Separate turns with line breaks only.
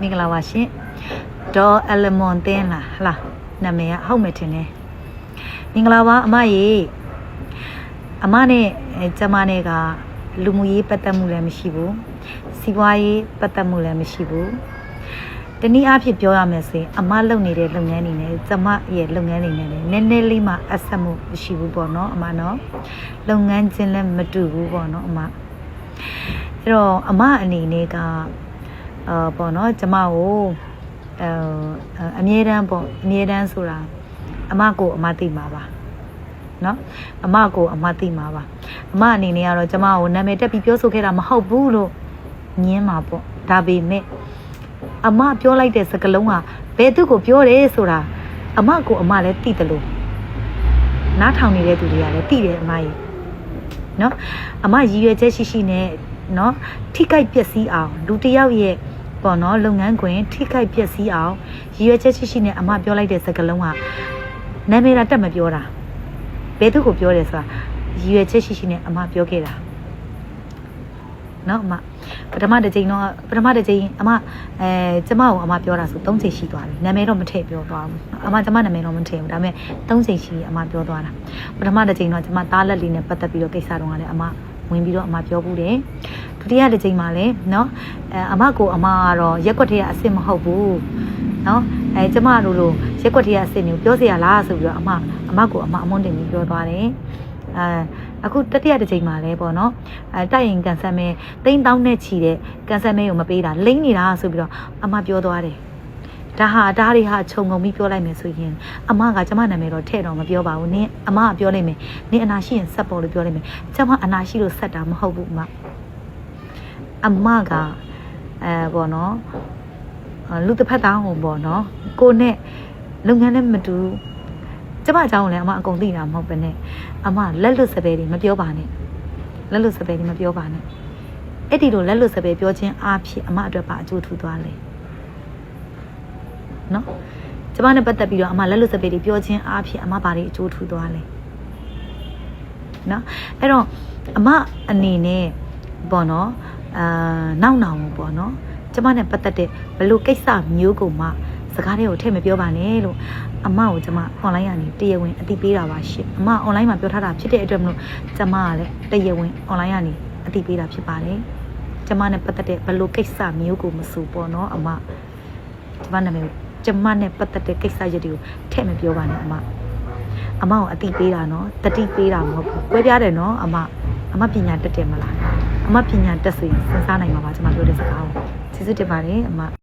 မင်္ဂလာပါရှင်ဒေါ်အလမွန်တင်းလားဟလားနာမည်ကဟုတ်မယ်ထင်တယ်မင်္ဂလာပါအမရေအမနဲ့အဲကျမနဲ့ကလူမှုရေးပတ်သက်မှုလည်းမရှိဘူးစီးပွားရေးပတ်သက်မှုလည်းမရှိဘူးတနည်းအားဖြင့်ပြောရမယ်ဆိုရင်အမလုပ်နေတဲ့လုပ်ငန်းတွေနဲ့ကျမရဲ့လုပ်ငန်းတွေနဲ့လည်းနည်းနည်းလေးမှအဆက်မှုမရှိဘူးပေါ့နော်အမနော်လုပ်ငန်းချင်းလည်းမတူဘူးပေါ့နော်အမအဲ့တော့အမအနေနဲ့က အာပေါ့နော်ကျမကိုအဲအမြဲတမ်းပေါ့အမြဲတမ်းဆိုတာအမကိုအမသိမှာပါနော်အမကိုအမသိမှာပါအမအနေနဲ့ကတော့ကျမကိုနာမည်တက်ပြီးပြောဆိုခဲ့တာမဟုတ်ဘူးလို့ညင်းမှာပေါ့ဒါပေမဲ့အမပြောလိုက်တဲ့စကားလုံးကဘယ်သူကိုပြောတယ်ဆိုတာအမကိုအမလည်းသိတယ်လို့နားထောင်နေတဲ့သူတွေကလည်းသိတယ်အမကြီးနော်အမရည်ရွယ်ချက်ရှိရှိနဲ့နော်ထိကြိုက်ပျက်စီးအောင်လူတစ်ယောက်ရဲ့ ပေါ့နော်လုပ်ငန်းခွင်ထိခိုက်ပျက်စီးအောင်ရည်ရွယ်ချက်ရှိရှိနဲ့အမပြောလိုက်တဲ့စကားလုံးကနာမည်တာတက်မပြောတာဘယ်သူကိုပြောတယ်ဆိုတာရည်ရွယ်ချက်ရှိရှိနဲ့အမပြောခဲ့တာနော်အမပထမတစ်ချိန်တော့ပထမတစ်ချိန်အမအဲကျမကိုအမပြောတာဆို၃ချိန်ရှိသွားပြီနာမည်တော့မထည့်ပြောသွားဘူးအမကျမနာမည်တော့မထည့်ဘူးဒါပေမဲ့၃ချိန်ရှိအမပြောသွားတာပထမတစ်ချိန်တော့ကျမသားလက်လေးနဲ့ပတ်သက်ပြီးတော့ကိစ္စတော့ကလည်းအမဝင်ပြီးတော့အမပြောဘူးတယ်ဒု တိယတစ်ချိန်မှာလည်းနော်အဲအမကိုအမကတော့ရက်ွက်ထဲကအစ်စ်မဟုတ်ဘူးနော်အဲကျမတို့လိုရက်ွက်ထဲကအစ်စ်မျိုးပြောเสียရလားဆိုပြီးတော့အမအမကိုအမအမွန်းတင်ပြီးပြောသွားတယ်အဲအခုတတိယတစ်ချိန်မှာလဲပေါ့နော်အဲတိုက်ရင်ကန်ဆယ်မဲတိန်းတောင်းနဲ့ချီတဲ့ကန်ဆယ်မဲကိုမပေးတာလိမ့်နေတာဆိုပြီးတော့အမပြောသွားတယ်ဒါဟာဒါတွေဟာခြုံငုံပြီးပြောလိုက်မယ်ဆိုရင်အမကကျမနာမည်တော့ထဲ့တော့မပြောပါဘူးနင်းအမကပြောလိုက်မယ်နင်းအနာရှိရင်ဆက်ပေါ်လို့ပြောလိုက်မယ်ကျမအနာရှိလို့ဆက်တာမဟုတ်ဘူးအမ အမကအဲပေါ့နော်လူတစ်ဖက်သားဟိုပေါ့နော်ကိုနဲ့လုပ်ငန်းနဲ့မတူကျမအကြောင်းကိုလည်းအမအကုန်သိတာမဟုတ်ပဲနဲ့အမလက်လွတ်စပယ်တွေမပြောပါနဲ့လက်လွတ်စပယ်တွေမပြောပါနဲ့အဲ့ဒီလိုလက်လွတ်စပယ်ပြောခြင်းအားဖြင့်အမအတွက်ပါအကျိုးထူသွားလဲနော်ကျမနဲ့ပတ်သက်ပြီးတော့အမလက်လွတ်စပယ်တွေပြောခြင်းအားဖြင့်အမဘာတွေအကျိုးထူသွားလဲနော်အဲ့တော့အမအနေနဲ့ပေါ့နော် အာနောက်နောင်ပေါ့နော်ကျမနဲ့ပတ်သက်တဲ့ဘလို့ကိစ္စမျိုးကိုမှစကားတွေကိုထည့်မပြောပါနဲ့လို့အမကိုကျမ online ကနေတရားဝင်အသိပေးတာပါရှင်အမ online မှာပြောထားတာဖြစ်တဲ့အတွက်မလို့ကျမကလည်းတရားဝင် online ကနေအသိပေးတာဖြစ်ပါတယ်ကျမနဲ့ပတ်သက်တဲ့ဘလို့ကိစ္စမျိုးကိုမဆိုပေါ့နော်အမကျမနာမည်ကိုကျမနဲ့ပတ်သက်တဲ့ကိစ္စရပ်တွေကိုထည့်မပြောပါနဲ့အမအမကိုအသိပေးတာနော်တတိပေးတာမဟုတ်ဘူးကွဲပြားတယ်နော်အမ အမပညာတက်တယ်မလားအမပညာတက်ဆိုရင်စဉ်းစားနိုင်မှာပါကျမပြောတဲ့စကားကိုကျေးဇူးတင်ပါတယ်အမ